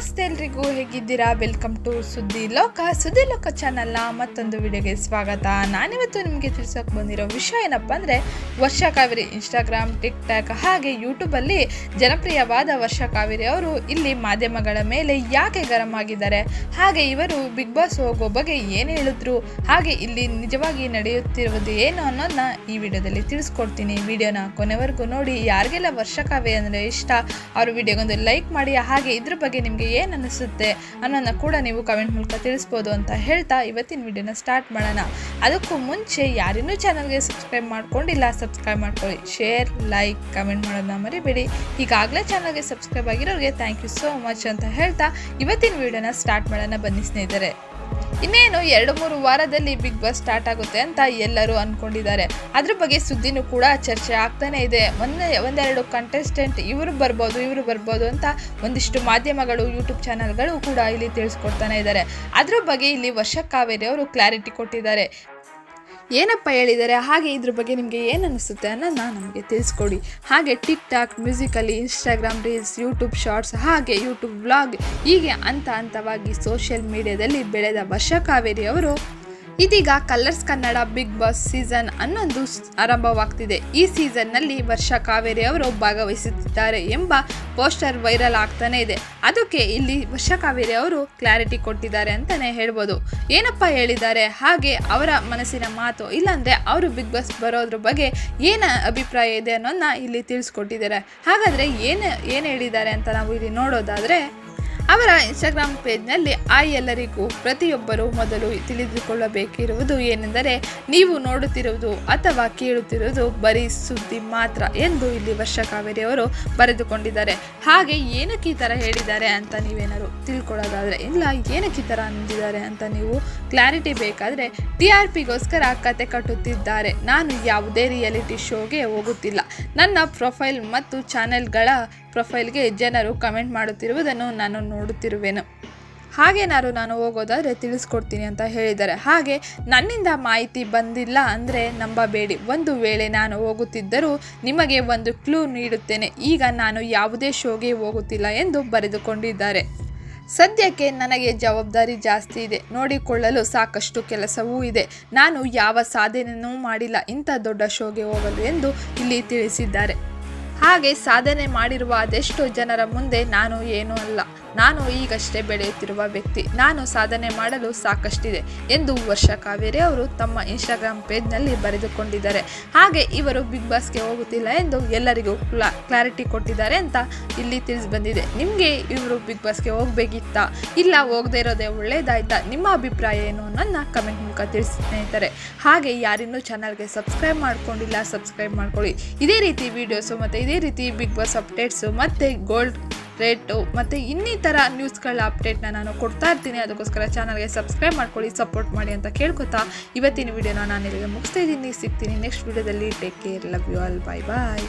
ನಮಸ್ತೆ ಎಲ್ರಿಗೂ, ಹೇಗಿದ್ದೀರಾ? ವೆಲ್ಕಮ್ ಟು ಸುದ್ದಿ ಲೋಕ. ಸುದ್ದಿ ಲೋಕ ಚಾನಲ್ನ ಮತ್ತೊಂದು ವಿಡಿಯೋಗೆ ಸ್ವಾಗತ. ನಾನಿವತ್ತು ನಿಮಗೆ ತಿಳಿಸೋಕೆ ಬಂದಿರೋ ವಿಷಯ ಏನಪ್ಪ ಅಂದರೆ, ವರ್ಷ ಕಾವೇರಿ ಇನ್ಸ್ಟಾಗ್ರಾಮ್ ಟಿಕ್ ಟಾಕ್ ಹಾಗೆ ಯೂಟ್ಯೂಬಲ್ಲಿ ಜನಪ್ರಿಯವಾದ ವರ್ಷ ಕಾವೇರಿ ಅವರು ಇಲ್ಲಿ ಮಾಧ್ಯಮಗಳ ಮೇಲೆ ಯಾಕೆ ಗರಂ ಆಗಿದ್ದಾರೆ, ಹಾಗೆ ಇವರು ಬಿಗ್ ಬಾಸ್ ಹೋಗೋ ಬಗ್ಗೆ ಏನು ಹೇಳಿದ್ರು, ಹಾಗೆ ಇಲ್ಲಿ ನಿಜವಾಗಿ ನಡೆಯುತ್ತಿರುವುದು ಏನು ಅನ್ನೋದನ್ನ ಈ ವಿಡಿಯೋದಲ್ಲಿ ತಿಳಿಸ್ಕೊಡ್ತೀನಿ. ವಿಡಿಯೋನ ಕೊನೆವರೆಗೂ ನೋಡಿ. ಯಾರಿಗೆಲ್ಲ ವರ್ಷ ಕಾವೇರಿ ಅಂದರೆ ಇಷ್ಟ, ಅವ್ರ ವಿಡಿಯೋಗೊಂದು ಲೈಕ್ ಮಾಡಿ. ಹಾಗೆ ಇದ್ರ ಬಗ್ಗೆ ನಿಮಗೆ ಏನು ಅನಿಸುತ್ತೆ ಅನ್ನೋದನ್ನ ಕೂಡ ನೀವು ಕಮೆಂಟ್ ಮೂಲಕ ತಿಳಿಸ್ಬೋದು ಅಂತ ಹೇಳ್ತಾ ಇವತ್ತಿನ ವಿಡಿಯೋನ ಸ್ಟಾರ್ಟ್ ಮಾಡೋಣ. ಅದಕ್ಕೂ ಮುಂಚೆ ಯಾರಿನ್ನೂ ಚಾನಲ್ಗೆ ಸಬ್ಸ್ಕ್ರೈಬ್ ಮಾಡ್ಕೊಂಡಿಲ್ಲ ಸಬ್ಸ್ಕ್ರೈಬ್ ಮಾಡ್ಕೊಳ್ಳಿ. ಶೇರ್ ಲೈಕ್ ಕಮೆಂಟ್ ಮಾಡೋದನ್ನ ಮರಿಬೇಡಿ. ಈಗಾಗಲೇ ಚಾನಲ್ಗೆ ಸಬ್ಸ್ಕ್ರೈಬ್ ಆಗಿರೋರಿಗೆ ಥ್ಯಾಂಕ್ ಯು ಸೋ ಮಚ್ ಅಂತ ಹೇಳ್ತಾ ಇವತ್ತಿನ ವಿಡಿಯೋನ ಸ್ಟಾರ್ಟ್ ಮಾಡೋಣ ಬನ್ನಿ ಸ್ನೇಹಿತರೆ. ಇನ್ನೇನು ಎರಡು ಮೂರು ವಾರದಲ್ಲಿ ಬಿಗ್ ಬಾಸ್ ಸ್ಟಾರ್ಟ್ ಆಗುತ್ತೆ ಅಂತ ಎಲ್ಲರೂ ಅಂದ್ಕೊಂಡಿದ್ದಾರೆ ಅದ್ರ ಬಗ್ಗೆ ಸುದ್ದಿನೂ ಕೂಡ ಚರ್ಚೆ ಆಗ್ತಾನೆ ಇದೆ. ಒಂದೇ ಒಂದೆರಡು ಕಂಟೆಸ್ಟೆಂಟ್ ಇವರು ಬರ್ಬೋದು ಇವರು ಬರ್ಬೋದು ಅಂತ ಒಂದಿಷ್ಟು ಮಾಧ್ಯಮಗಳು ಯೂಟ್ಯೂಬ್ ಚಾನಲ್ಗಳು ಕೂಡ ಇಲ್ಲಿ ತಿಳಿಸ್ಕೊಡ್ತಾನೆ ಇದ್ದಾರೆ. ಅದ್ರ ಬಗ್ಗೆ ಇಲ್ಲಿ ವರ್ಷ ಕಾವೇರಿ ಅವರು ಕ್ಲಾರಿಟಿ ಕೊಟ್ಟಿದ್ದಾರೆ. ಏನಪ್ಪ ಹೇಳಿದ್ದಾರೆ ಹಾಗೆ ಇದ್ರ ಬಗ್ಗೆ ನಿಮಗೆ ಏನು ಅನಿಸುತ್ತೆ ಅನ್ನೋದನ್ನ ನಮಗೆ ತಿಳಿಸ್ಕೊಡಿ. ಹಾಗೆ TikTok musically Instagram reels YouTube shorts ಹಾಗೆ ಯೂಟ್ಯೂಬ್ ವ್ಲಾಗ್ ಹೀಗೆ ಹಂತ ಹಂತವಾಗಿ ಸೋಷಿಯಲ್ ಮೀಡಿಯಾದಲ್ಲಿ ಬೆಳೆದ ವರ್ಷ ಕಾವೇರಿ ಅವರು ಇದೀಗ Colors Kannada Bigg Boss season ಹನ್ನೊಂದು ಆರಂಭವಾಗ್ತಿದೆ. ಈ ಸೀಸನ್ನಲ್ಲಿ ವರ್ಷ ಕಾವೇರಿ ಅವರು ಭಾಗವಹಿಸುತ್ತಿದ್ದಾರೆ ಎಂಬ ಪೋಸ್ಟರ್ ವೈರಲ್ ಆಗ್ತಾನೆ ಇದೆ. ಅದಕ್ಕೆ ಇಲ್ಲಿ ವರ್ಷ ಕಾವೇರಿ ಅವರು ಕ್ಲಾರಿಟಿ ಕೊಟ್ಟಿದ್ದಾರೆ ಅಂತಾನೆ ಹೇಳ್ಬೋದು. ಏನಪ್ಪ ಹೇಳಿದ್ದಾರೆ? ಹಾಗೆ ಅವರ ಮನಸ್ಸಿನ ಮಾತು, ಇಲ್ಲಾಂದ್ರೆ ಅವರು ಬಿಗ್ ಬಾಸ್ ಬರೋದ್ರ ಬಗ್ಗೆ ಏನು ಅಭಿಪ್ರಾಯ ಇದೆ ಅನ್ನೋದನ್ನ ಇಲ್ಲಿ ತಿಳಿಸ್ಕೊಟ್ಟಿದ್ದಾರೆ. ಹಾಗಾದರೆ ಏನು ಏನು ಹೇಳಿದ್ದಾರೆ ಅಂತ ನಾವು ಇಲ್ಲಿ ನೋಡೋದಾದರೆ ಅವರ ಇನ್ಸ್ಟಾಗ್ರಾಮ್ ಪೇಜ್ನಲ್ಲಿ ಆ ಎಲ್ಲರಿಗೂ ಪ್ರತಿಯೊಬ್ಬರು ಮೊದಲು ತಿಳಿದುಕೊಳ್ಳಬೇಕಿರುವುದು ಏನೆಂದರೆ ನೀವು ನೋಡುತ್ತಿರುವುದು ಅಥವಾ ಕೇಳುತ್ತಿರುವುದು ಬರೀ ಸುದ್ದಿ ಮಾತ್ರ ಎಂದು ಇಲ್ಲಿ ವರ್ಷ ಕಾವೇರಿಯವರು ಬರೆದುಕೊಂಡಿದ್ದಾರೆ. ಹಾಗೆ ಏನಕ್ಕೆ ಈ ಥರ ಹೇಳಿದ್ದಾರೆ ಅಂತ ನೀವೇನಾದ್ರು ತಿಳ್ಕೊಳ್ಳೋದಾದರೆ ಇಲ್ಲ ಏನಕ್ಕೆ ಈ ಥರ ಅಂದಿದ್ದಾರೆ ಅಂತ ನೀವು ಕ್ಲಾರಿಟಿ ಬೇಕಾದರೆ ಟಿ ಆರ್ ಪಿಗೋಸ್ಕರ ಕತೆ ಕಟ್ಟುತ್ತಿದ್ದಾರೆ. ನಾನು ಯಾವುದೇ ರಿಯಾಲಿಟಿ ಶೋಗೆ ಹೋಗುತ್ತಿಲ್ಲ. ನನ್ನ ಪ್ರೊಫೈಲ್ ಮತ್ತು ಚಾನೆಲ್ಗಳ ಪ್ರೊಫೈಲ್ಗೆ ಜನರು ಕಮೆಂಟ್ ಮಾಡುತ್ತಿರುವುದನ್ನು ನಾನು ನೋಡುತ್ತಿರುವೆನು. ಹಾಗೇನಾದ್ರು ನಾನು ಹೋಗೋದಾದರೆ ತಿಳಿಸ್ಕೊಡ್ತೀನಿ ಅಂತ ಹೇಳಿದ್ದಾರೆ. ಹಾಗೆ ನನ್ನಿಂದ ಮಾಹಿತಿ ಬಂದಿಲ್ಲ ಅಂದರೆ ನಂಬಬೇಡಿ. ಒಂದು ವೇಳೆ ನಾನು ಹೋಗುತ್ತಿದ್ದರೂ ನಿಮಗೆ ಒಂದು ಕ್ಲೂ ನೀಡುತ್ತೇನೆ. ಈಗ ನಾನು ಯಾವುದೇ ಶೋಗೆ ಹೋಗುತ್ತಿಲ್ಲ ಎಂದು ಬರೆದುಕೊಂಡಿದ್ದಾರೆ. ಸದ್ಯಕ್ಕೆ ನನಗೆ ಜವಾಬ್ದಾರಿ ಜಾಸ್ತಿ ಇದೆ. ನೋಡಿಕೊಳ್ಳಲು ಸಾಕಷ್ಟು ಕೆಲಸವೂ ಇದೆ. ನಾನು ಯಾವ ಸಾಧನೆಯೂ ಮಾಡಿಲ್ಲ. ಇಂಥ ದೊಡ್ಡ ಶೋಗೆ ಹೋಗಲು ಎಂದು ಇಲ್ಲಿ ತಿಳಿಸಿದ್ದಾರೆ. ಹಾಗೆ ಸಾಧನೆ ಮಾಡಿರುವ ಅದೆಷ್ಟೋ ಜನರ ಮುಂದೆ ನಾನು ಏನೂ ಅಲ್ಲ. ನಾನು ಈಗಷ್ಟೇ ಬೆಳೆಯುತ್ತಿರುವ ವ್ಯಕ್ತಿ. ನಾನು ಸಾಧನೆ ಮಾಡಲು ಸಾಕಷ್ಟಿದೆ ಎಂದು ವರ್ಷ ಕಾವೇರಿ ಅವರು ತಮ್ಮ ಇನ್ಸ್ಟಾಗ್ರಾಮ್ ಪೇಜ್ನಲ್ಲಿ ಬರೆದುಕೊಂಡಿದ್ದಾರೆ. ಹಾಗೆ ಇವರು ಬಿಗ್ ಬಾಸ್ಗೆ ಹೋಗುತ್ತಿಲ್ಲ ಎಂದು ಎಲ್ಲರಿಗೂ ಕ್ಲಾ ಕ್ಲಾರಿಟಿ ಕೊಟ್ಟಿದ್ದಾರೆ ಅಂತ ಇಲ್ಲಿ ತಿಳಿಸ್ಬಂದಿದೆ. ನಿಮಗೆ ಇವರು ಬಿಗ್ ಬಾಸ್ಗೆ ಹೋಗಬೇಕಿತ್ತಾ? ಇಲ್ಲ ಹೋಗದೇ ಇರೋದೇ ಒಳ್ಳೇದಾಯ್ತಾ? ನಿಮ್ಮ ಅಭಿಪ್ರಾಯ ಏನು ನನ್ನ ಕಮೆಂಟ್ ಮೂಲಕ ತಿಳಿಸಿ ಸ್ನೇಹಿತರೆ. ಹಾಗೆ ಯಾರಿನ್ನೂ ಚಾನಲ್ಗೆ ಸಬ್ಸ್ಕ್ರೈಬ್ ಮಾಡ್ಕೊಂಡಿಲ್ಲ ಸಬ್ಸ್ಕ್ರೈಬ್ ಮಾಡ್ಕೊಳ್ಳಿ. ಇದೇ ರೀತಿ ವೀಡಿಯೋಸು ಮತ್ತು ಇದೇ ರೀತಿ ಬಿಗ್ ಬಾಸ್ ಅಪ್ಡೇಟ್ಸು ಮತ್ತು ಗೋಲ್ಡ್ ರೇಟು ಮತ್ತು ಇನ್ನಿತರ ನ್ಯೂಸ್ಗಳ ಅಪ್ಡೇಟ್ನ ನಾನು ಕೊಡ್ತಾ ಇರ್ತೀನಿ. ಅದಕ್ಕೋಸ್ಕರ ಚಾನಲ್ಗೆ ಸಬ್ಸ್ಕ್ರೈಬ್ ಮಾಡ್ಕೊಳ್ಳಿ ಸಪೋರ್ಟ್ ಮಾಡಿ ಅಂತ ಕೇಳ್ಕೊತಾ ಇವತ್ತಿನ ವಿಡಿಯೋನ ನಾನು ಇಲ್ಲಿಗೆ ಮುಗಿಸ್ತಾ ಇದ್ದೀನಿ. ಸಿಗ್ತೀನಿ ನೆಕ್ಸ್ಟ್ ವಿಡಿಯೋದಲ್ಲಿ. Take care love you all bye bye